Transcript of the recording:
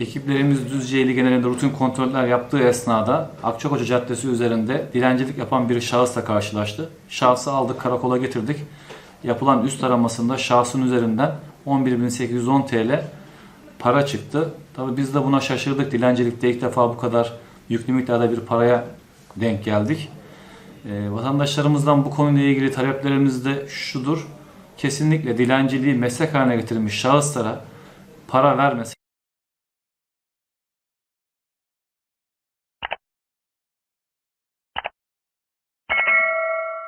Ekiplerimiz Düzce'li genelinde rutin kontroller yaptığı esnada Akçakoca Caddesi üzerinde dilencilik yapan bir şahısla karşılaştı. Şahsı aldık karakola getirdik. Yapılan üst aramasında şahsın üzerinden 11.810 TL para çıktı. Tabii biz de buna şaşırdık. Dilencilikte ilk defa bu kadar yüklü miktarda bir paraya denk geldik. Ee, vatandaşlarımızdan bu konuyla ilgili taleplerimiz de şudur. Kesinlikle dilenciliği meslek haline getirmiş şahıslara para vermesi